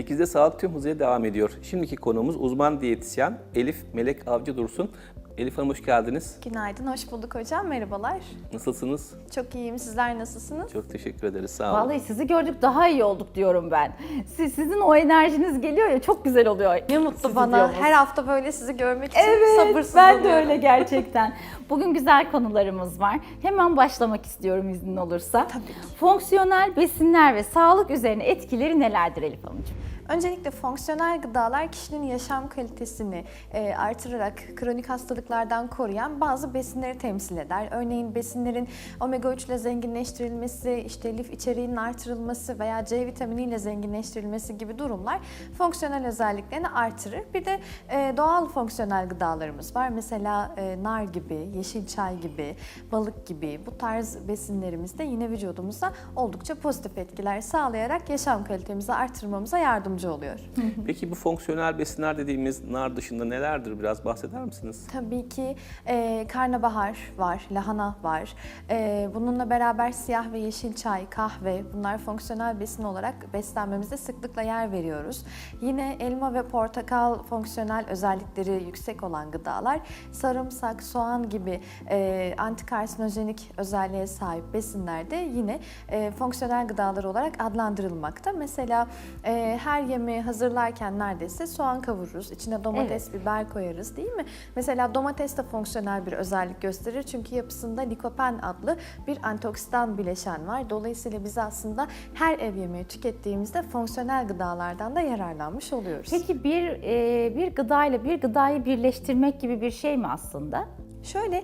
8'de Sağlık Tüm Hızıyla devam ediyor. Şimdiki konuğumuz uzman diyetisyen Elif Melek Avcı Dursun. Elif Hanım hoş geldiniz. Günaydın, hoş bulduk hocam. Merhabalar. Nasılsınız? Çok iyiyim. Sizler nasılsınız? Çok teşekkür ederiz. Sağ olun. Vallahi sizi gördük daha iyi olduk diyorum ben. Siz, sizin o enerjiniz geliyor ya çok güzel oluyor. Ne mutlu Sizi bana. diyoruz. Her hafta böyle sizi görmek için Evet, ben de sabırsızlanıyorum. öyle gerçekten. Bugün güzel konularımız var. Hemen başlamak istiyorum iznin olursa. Tabii ki. Fonksiyonel besinler ve sağlık üzerine etkileri nelerdir Elif Hanımcığım? Öncelikle fonksiyonel gıdalar kişinin yaşam kalitesini e, artırarak kronik hastalıklardan koruyan bazı besinleri temsil eder. Örneğin besinlerin omega 3 ile zenginleştirilmesi, işte lif içeriğinin artırılması veya C vitaminiyle zenginleştirilmesi gibi durumlar fonksiyonel özelliklerini artırır. Bir de e, doğal fonksiyonel gıdalarımız var. Mesela e, nar gibi, yeşil çay gibi, balık gibi bu tarz besinlerimiz de yine vücudumuza oldukça pozitif etkiler sağlayarak yaşam kalitemizi artırmamıza yardımcı oluyor. Peki bu fonksiyonel besinler dediğimiz nar dışında nelerdir? Biraz bahseder misiniz? Tabii ki e, karnabahar var, lahana var. E, bununla beraber siyah ve yeşil çay, kahve bunlar fonksiyonel besin olarak beslenmemizde sıklıkla yer veriyoruz. Yine elma ve portakal fonksiyonel özellikleri yüksek olan gıdalar. Sarımsak, soğan gibi e, antikarsinojenik özelliğe sahip besinler de yine e, fonksiyonel gıdalar olarak adlandırılmakta. Mesela e, her yemeği hazırlarken neredeyse soğan kavururuz. İçine domates, biber koyarız değil mi? Mesela domates de fonksiyonel bir özellik gösterir. Çünkü yapısında likopen adlı bir antioksidan bileşen var. Dolayısıyla biz aslında her ev yemeği tükettiğimizde fonksiyonel gıdalardan da yararlanmış oluyoruz. Peki bir e, bir gıda ile bir gıdayı birleştirmek gibi bir şey mi aslında? Şöyle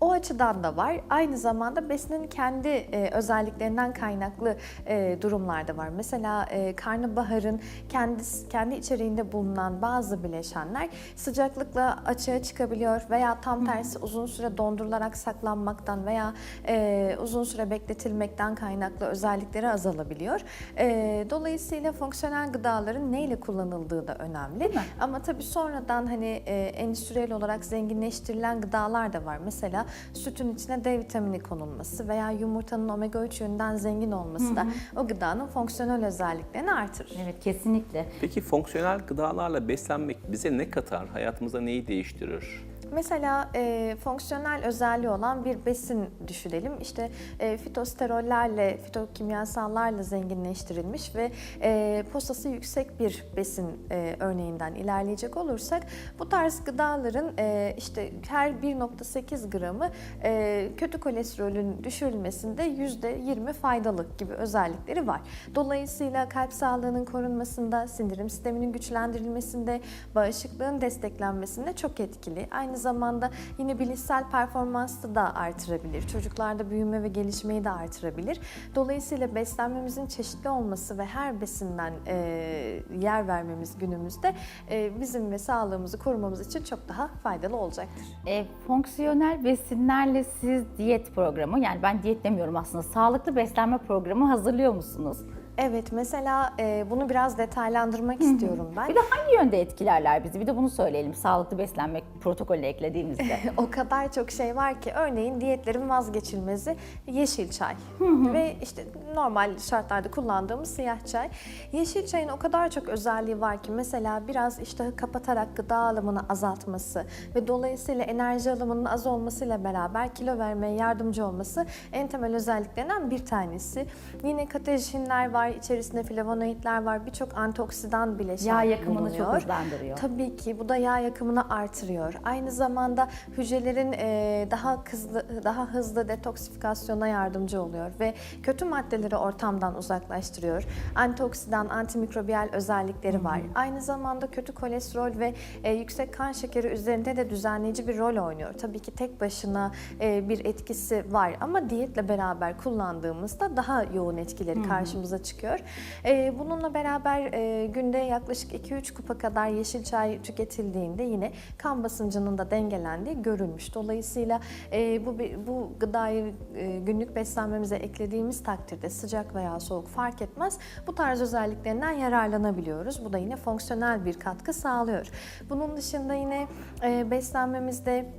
o açıdan da var. Aynı zamanda besinin kendi e, özelliklerinden kaynaklı e, durumlar da var. Mesela e, karnabaharın kendi kendi içeriğinde bulunan bazı bileşenler sıcaklıkla açığa çıkabiliyor veya tam tersi uzun süre dondurularak saklanmaktan veya e, uzun süre bekletilmekten kaynaklı özellikleri azalabiliyor. E, dolayısıyla fonksiyonel gıdaların neyle kullanıldığı da önemli. Ama tabii sonradan hani e, endüstriyel olarak zenginleştirilen gıdalar da var. Mesela sütün içine D vitamini konulması veya yumurtanın omega 3 yönünden zengin olması da o gıdanın fonksiyonel özelliklerini artırır. Evet kesinlikle. Peki fonksiyonel gıdalarla beslenmek bize ne katar? Hayatımızda neyi değiştirir? Mesela e, fonksiyonel özelliği olan bir besin düşünelim. İşte e, fitosterollerle, fitokimyasallarla zenginleştirilmiş ve e, posası yüksek bir besin e, örneğinden ilerleyecek olursak bu tarz gıdaların e, işte her 1.8 gramı e, kötü kolesterolün düşürülmesinde %20 faydalı gibi özellikleri var. Dolayısıyla kalp sağlığının korunmasında, sindirim sisteminin güçlendirilmesinde, bağışıklığın desteklenmesinde çok etkili. Aynı zamanda yine bilişsel performansı da artırabilir. Çocuklarda büyüme ve gelişmeyi de artırabilir. Dolayısıyla beslenmemizin çeşitli olması ve her besinden e, yer vermemiz günümüzde e, bizim ve sağlığımızı korumamız için çok daha faydalı olacaktır. E, fonksiyonel besinlerle siz diyet programı yani ben diyet demiyorum aslında sağlıklı beslenme programı hazırlıyor musunuz? Evet, mesela e, bunu biraz detaylandırmak istiyorum ben. Bir de hangi yönde etkilerler bizi? Bir de bunu söyleyelim sağlıklı beslenme protokolü eklediğimizde. o kadar çok şey var ki örneğin diyetlerin vazgeçilmezi yeşil çay ve işte normal şartlarda kullandığımız siyah çay. Yeşil çayın o kadar çok özelliği var ki mesela biraz iştahı kapatarak gıda alımını azaltması ve dolayısıyla enerji alımının az olmasıyla beraber kilo vermeye yardımcı olması en temel özelliklerinden bir tanesi. Yine katejinler var, içerisinde flavonoidler var, birçok antioksidan bileşen Yağ yakımını bulunuyor. çok hızlandırıyor. Tabii ki bu da yağ yakımını artırıyor. Aynı zamanda hücrelerin e, daha hızlı daha hızlı detoksifikasyona yardımcı oluyor ve kötü maddeleri ortamdan uzaklaştırıyor. Antioksidan, antimikrobiyal özellikleri var. Aynı zamanda kötü kolesterol ve e, yüksek kan şekeri üzerinde de düzenleyici bir rol oynuyor. Tabii ki tek başına e, bir etkisi var ama diyetle beraber kullandığımızda daha yoğun etkileri karşımıza çıkıyor. Bununla beraber günde yaklaşık 2-3 kupa kadar yeşil çay tüketildiğinde yine kan basıncının da dengelendiği görülmüş. Dolayısıyla e, bu bu gıdayı e, günlük beslenmemize eklediğimiz takdirde sıcak veya soğuk fark etmez. Bu tarz özelliklerinden yararlanabiliyoruz. Bu da yine fonksiyonel bir katkı sağlıyor. Bunun dışında yine e, beslenmemizde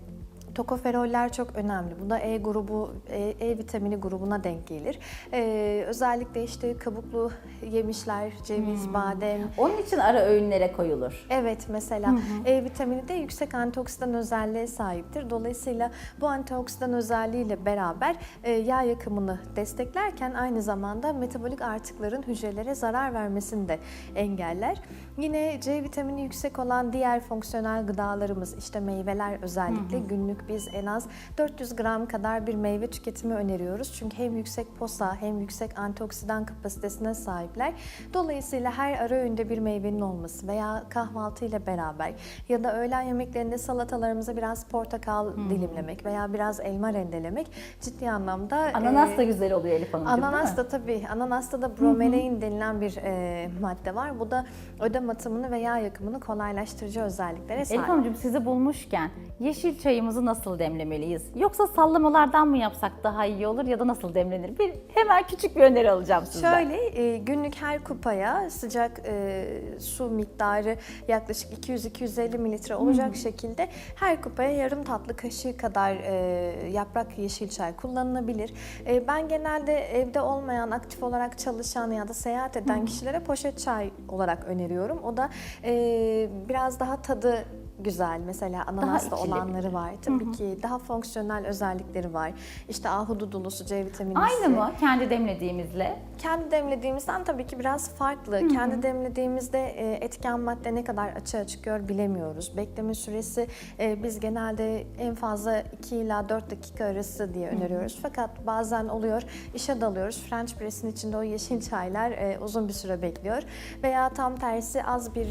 Tokoferoller çok önemli. Bu da E grubu, E, E vitamini grubuna denk gelir. Ee, özellikle işte kabuklu yemişler, ceviz, badem, Onun için ara öğünlere koyulur. Evet mesela E vitamini de yüksek antioksidan özelliğe sahiptir. Dolayısıyla bu antioksidan özelliğiyle beraber e, yağ yakımını desteklerken aynı zamanda metabolik artıkların hücrelere zarar vermesini de engeller. Yine C vitamini yüksek olan diğer fonksiyonel gıdalarımız işte meyveler özellikle günlük biz en az 400 gram kadar bir meyve tüketimi öneriyoruz. Çünkü hem yüksek posa hem yüksek antioksidan kapasitesine sahipler. Dolayısıyla her ara öğünde bir meyvenin olması veya kahvaltı ile beraber ya da öğlen yemeklerinde salatalarımıza biraz portakal dilimlemek veya biraz elma rendelemek ciddi anlamda Ananas e, da güzel oluyor Elif değil Ananas da tabii. Ananasta da bromelain denilen bir e, madde var. Bu da ödem atımını ve yağ yakımını kolaylaştırıcı özelliklere sahip. Elif Hanımcığım sizi bulmuşken yeşil çayımızı nasıl demlemeliyiz? Yoksa sallamalardan mı yapsak daha iyi olur ya da nasıl demlenir? Bir hemen küçük bir öneri alacağım sizden. Şöyle e, günlük her kupaya sıcak e, su miktarı yaklaşık 200-250 mililitre olacak şekilde her kupaya yarım tatlı kaşığı kadar e, yaprak yeşil çay kullanılabilir. E, ben genelde evde olmayan, aktif olarak çalışan ya da seyahat eden kişilere poşet çay olarak öneriyorum. O da e, biraz daha tadı güzel. Mesela ananaslı içilebilir. olanları var. Tabii ki daha fonksiyonel özellikleri var. İşte ahududulusu, C vitaminisi. Aynı mı kendi demlediğimizle? Kendi demlediğimizden tabii ki biraz farklı. Kendi demlediğimizde e, etken madde ne kadar açığa çıkıyor bilemiyoruz. Bekleme süresi e, biz genelde en fazla 2 ila 4 dakika arası diye öneriyoruz. Fakat bazen oluyor işe dalıyoruz. French press'in içinde o yeşil çaylar e, uzun bir süre bekliyor. Veya tam tersi az bir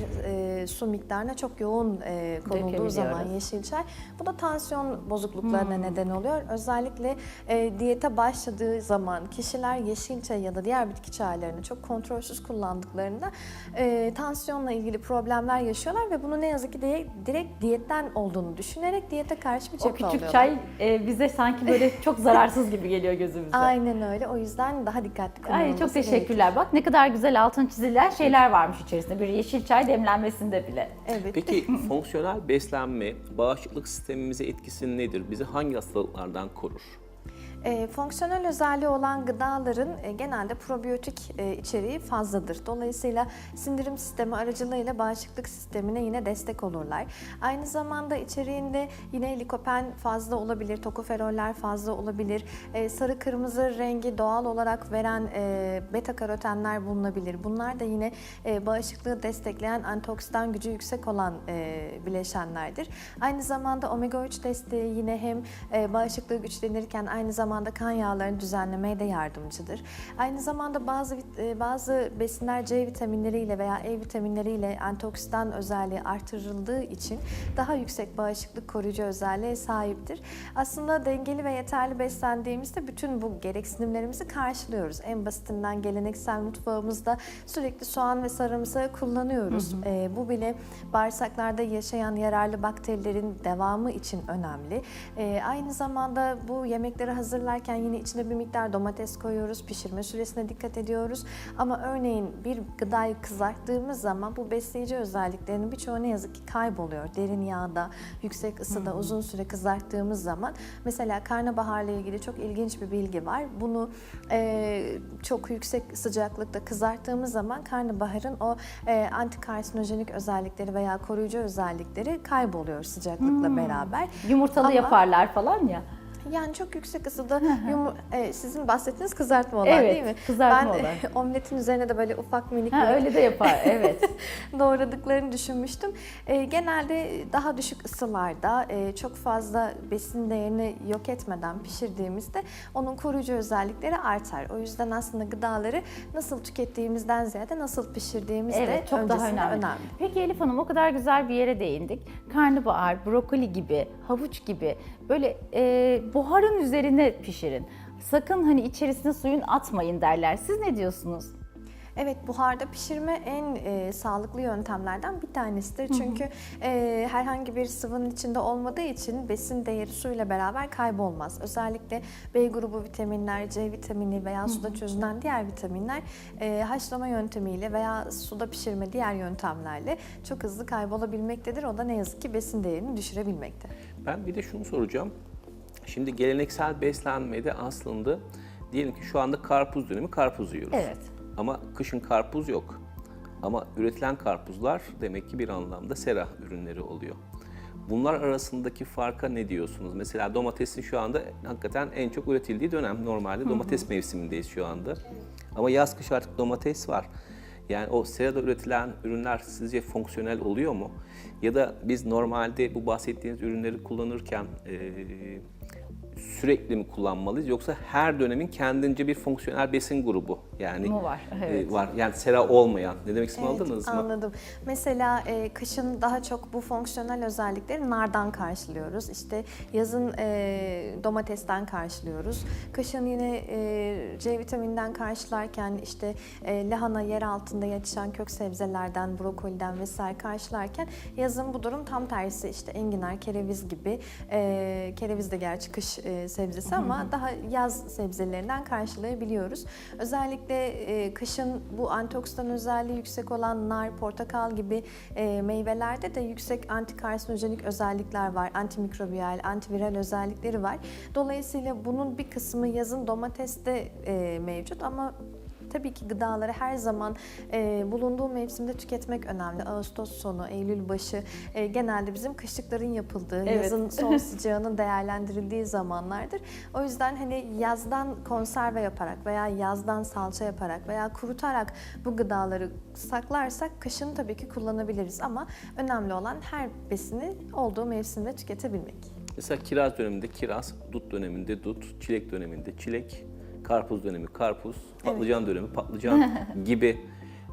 su miktarına çok yoğun e, konulduğu zaman yeşil çay. Bu da tansiyon bozukluklarına neden oluyor. Özellikle e, diyete başladığı zaman kişiler yeşil çay ya da diğer bitki çaylarını çok kontrolsüz kullandıklarında e, tansiyonla ilgili problemler yaşıyorlar ve bunu ne yazık ki de, direkt diyetten olduğunu düşünerek diyete karşı bir O cephe küçük alıyorlar. çay e, bize sanki böyle çok zararsız gibi geliyor gözümüze. Aynen öyle. O yüzden daha dikkatli kullanılması Ay çok teşekkürler. Bak ne kadar güzel altın çizilen şeyler varmış içerisinde. Bir yeşil çay demlenmesinde bile. Evet. Peki fonksiyonel beslenme bağışıklık sistemimize etkisi nedir? Bizi hangi hastalıklardan korur? E, fonksiyonel özelliği olan gıdaların e, genelde probiyotik e, içeriği fazladır. Dolayısıyla sindirim sistemi aracılığıyla bağışıklık sistemine yine destek olurlar. Aynı zamanda içeriğinde yine likopen fazla olabilir, tokoferoller fazla olabilir. E, sarı kırmızı rengi doğal olarak veren e, beta karotenler bulunabilir. Bunlar da yine e, bağışıklığı destekleyen antioksidan gücü yüksek olan e, bileşenlerdir. Aynı zamanda omega 3 desteği yine hem e, bağışıklığı güçlenirken aynı zamanda kan yağlarını düzenlemeye de yardımcıdır. Aynı zamanda bazı e, bazı besinler C vitaminleriyle veya E vitaminleriyle antioksidan özelliği artırıldığı için daha yüksek bağışıklık koruyucu özelliğe sahiptir. Aslında dengeli ve yeterli beslendiğimizde bütün bu gereksinimlerimizi karşılıyoruz. En basitinden geleneksel mutfağımızda sürekli soğan ve sarımsağı kullanıyoruz. E, bu bile bağırsaklarda yaşayan yararlı bakterilerin devamı için önemli. E, aynı zamanda bu yemekleri hazırlarken yine içine bir miktar domates koyuyoruz. Pişirme süresine dikkat ediyoruz. Ama örneğin bir gıdayı kızarttığımız zaman bu besleyici özelliklerinin birçoğu ne yazık ki kayboluyor. Derin yağda, yüksek ısıda uzun süre kızarttığımız zaman mesela karnabaharla ilgili çok ilginç bir bilgi var. Bunu e, çok yüksek sıcaklıkta kızarttığımız zaman karnabaharın o e, antikarsinojenik özellikleri veya koruyucu özellikleri kayboluyor sıcaklıkla beraber. Yumurtalı Ama- yaparlar falan ya. Yani çok yüksek ısıda yumu- e, sizin bahsettiğiniz kızartma olan Evet, değil mi? kızartma ben olan. omletin üzerine de böyle ufak minik Ha, minik öyle de yapar evet. doğradıklarını düşünmüştüm. E, genelde daha düşük ısılarda e, çok fazla besin değerini yok etmeden pişirdiğimizde onun koruyucu özellikleri artar. O yüzden aslında gıdaları nasıl tükettiğimizden ziyade nasıl pişirdiğimiz de Evet çok daha öncesinde önemli. Peki Elif Hanım o kadar güzel bir yere değindik. Karnabahar, brokoli gibi, havuç gibi böyle e, buharın üzerine pişirin. Sakın hani içerisine suyun atmayın derler. Siz ne diyorsunuz? Evet buharda pişirme en e, sağlıklı yöntemlerden bir tanesidir. Çünkü e, herhangi bir sıvının içinde olmadığı için besin değeri suyla beraber kaybolmaz. Özellikle B grubu vitaminler, C vitamini veya suda çözünen diğer vitaminler e, haşlama yöntemiyle veya suda pişirme diğer yöntemlerle çok hızlı kaybolabilmektedir. O da ne yazık ki besin değerini düşürebilmekte. Ben bir de şunu soracağım. Şimdi geleneksel beslenmede aslında diyelim ki şu anda karpuz dönemi karpuz yiyoruz. Evet. Ama kışın karpuz yok. Ama üretilen karpuzlar demek ki bir anlamda sera ürünleri oluyor. Bunlar arasındaki farka ne diyorsunuz? Mesela domatesin şu anda hakikaten en çok üretildiği dönem. Normalde domates mevsimindeyiz şu anda. Ama yaz kış artık domates var. Yani o serada üretilen ürünler sizce fonksiyonel oluyor mu? Ya da biz normalde bu bahsettiğiniz ürünleri kullanırken eee, sürekli mi kullanmalıyız yoksa her dönemin kendince bir fonksiyonel besin grubu yani Mu var, e, evet. var yani sera olmayan ne demek istediğimi Evet, aldınız mı? Anladım. Mesela e, kışın daha çok bu fonksiyonel özellikleri nardan karşılıyoruz. İşte yazın e, domatesten karşılıyoruz. Kışın yine e, C vitamininden karşılarken işte e, lahana yer altında yetişen kök sebzelerden, brokoliden vesaire karşılarken yazın bu durum tam tersi. İşte enginar, kereviz gibi. E, kereviz de gerçi kış e, sebzesi ama daha yaz sebzelerinden karşılayabiliyoruz. Özellikle e, kışın bu antioksidan özelliği yüksek olan nar, portakal gibi e, meyvelerde de yüksek antikarsinojenik özellikler var. Antimikrobiyal, antiviral özellikleri var. Dolayısıyla bunun bir kısmı yazın domateste e, mevcut ama Tabii ki gıdaları her zaman e, bulunduğu mevsimde tüketmek önemli. Ağustos sonu, Eylül başı e, genelde bizim kışlıkların yapıldığı, Evet. yazın son sıcağının değerlendirildiği zamanlardır. O yüzden hani yazdan konserve yaparak veya yazdan salça yaparak veya kurutarak bu gıdaları saklarsak kışın tabii ki kullanabiliriz ama önemli olan her besini olduğu mevsimde tüketebilmek. Mesela kiraz döneminde kiraz, dut döneminde dut, çilek döneminde çilek, karpuz dönemi karpuz, patlıcan dönemi patlıcan gibi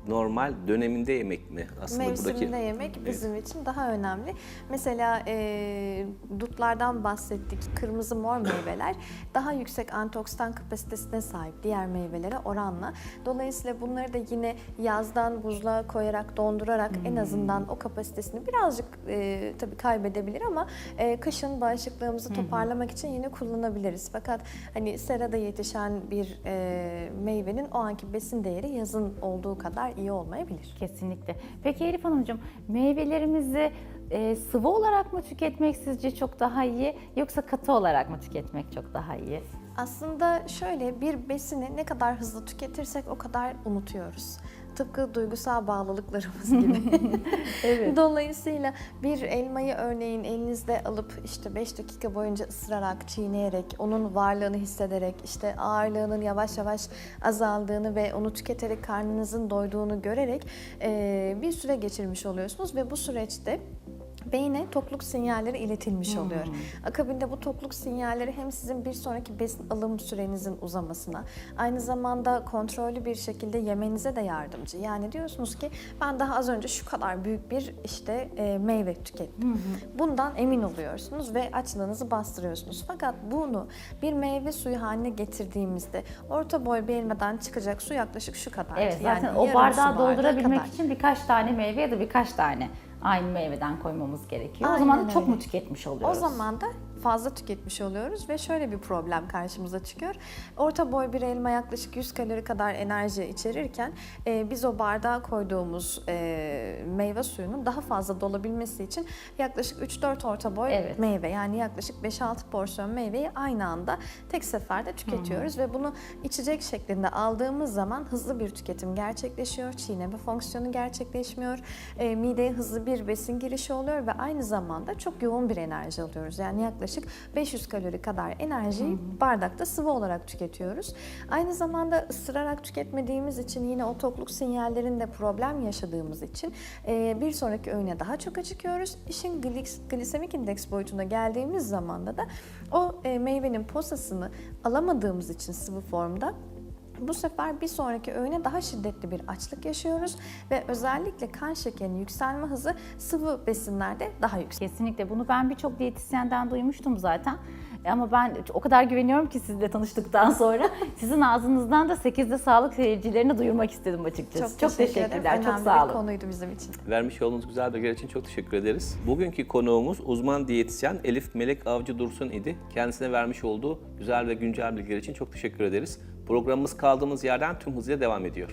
normal döneminde yemek mi aslında Mevsiminde buradaki? yemek bizim için daha önemli. Mesela e, dutlardan bahsettik. Kırmızı mor meyveler daha yüksek antioksidan kapasitesine sahip diğer meyvelere oranla. Dolayısıyla bunları da yine yazdan buzluğa koyarak, dondurarak en azından o kapasitesini birazcık e, tabii kaybedebilir ama e, kışın bağışıklığımızı toparlamak için yine kullanabiliriz. Fakat hani serada yetişen bir e, meyvenin o anki besin değeri yazın olduğu kadar iyi olmayabilir. Kesinlikle. Peki Elif Hanımcığım meyvelerimizi e, sıvı olarak mı tüketmek sizce çok daha iyi yoksa katı olarak mı tüketmek çok daha iyi? Aslında şöyle bir besini ne kadar hızlı tüketirsek o kadar unutuyoruz. Tıpkı duygusal bağlılıklarımız gibi. Dolayısıyla bir elmayı örneğin elinizde alıp işte 5 dakika boyunca ısırarak, çiğneyerek, onun varlığını hissederek, işte ağırlığının yavaş yavaş azaldığını ve onu tüketerek karnınızın doyduğunu görerek bir süre geçirmiş oluyorsunuz ve bu süreçte beyne tokluk sinyalleri iletilmiş oluyor. Akabinde bu tokluk sinyalleri hem sizin bir sonraki besin alım sürenizin uzamasına, aynı zamanda kontrollü bir şekilde yemenize de yardımcı. Yani diyorsunuz ki ben daha az önce şu kadar büyük bir işte e, meyve tükettim. Bundan emin oluyorsunuz ve açlığınızı bastırıyorsunuz. Fakat bunu bir meyve suyu haline getirdiğimizde orta boy bir elmadan çıkacak su yaklaşık şu kadar. Evet zaten Yani o bardağı doldurabilmek için birkaç tane meyve ya da birkaç tane aynı meyveden koymamız gerekiyor. o Aynen zaman da çok öyle. mu tüketmiş O oluyoruz? zaman da fazla tüketmiş oluyoruz ve şöyle bir problem karşımıza çıkıyor. Orta boy bir elma yaklaşık 100 kalori kadar enerji içerirken e, biz o bardağa koyduğumuz e, meyve suyunun daha fazla dolabilmesi için yaklaşık 3-4 orta boy Evet. meyve yani yaklaşık 5-6 porsiyon meyveyi aynı anda tek seferde tüketiyoruz ve bunu içecek şeklinde aldığımız zaman hızlı bir tüketim gerçekleşiyor. Çiğneme fonksiyonu gerçekleşmiyor. E, mideye hızlı bir besin girişi oluyor ve aynı zamanda çok yoğun bir enerji alıyoruz. Yani yaklaşık 500 kalori kadar enerjiyi bardakta sıvı olarak tüketiyoruz. Aynı zamanda ısırarak tüketmediğimiz için yine o tokluk sinyallerinde problem yaşadığımız için e, bir sonraki öğüne daha çok acıkıyoruz. İşin glis- glisemik indeks boyutuna geldiğimiz zamanda da o e, meyvenin posasını alamadığımız için sıvı formda bu sefer bir sonraki öğüne daha şiddetli bir açlık yaşıyoruz ve özellikle kan şekerinin yükselme hızı sıvı besinlerde daha yüksek. Kesinlikle bunu ben birçok diyetisyenden duymuştum zaten. Ama ben o kadar güveniyorum ki sizinle tanıştıktan sonra sizin ağzınızdan da 8'de sağlık seyircilerine duyurmak istedim açıkçası. Çok, teşekkür ederim. teşekkürler. Çok Önemli sağ bir olun. konuydu bizim için. Vermiş olduğunuz güzel bilgiler için çok teşekkür ederiz. Bugünkü konuğumuz uzman diyetisyen Elif Melek Avcı Dursun idi. Kendisine vermiş olduğu güzel ve güncel bilgiler için çok teşekkür ederiz. Programımız kaldığımız yerden tüm hızıyla devam ediyor.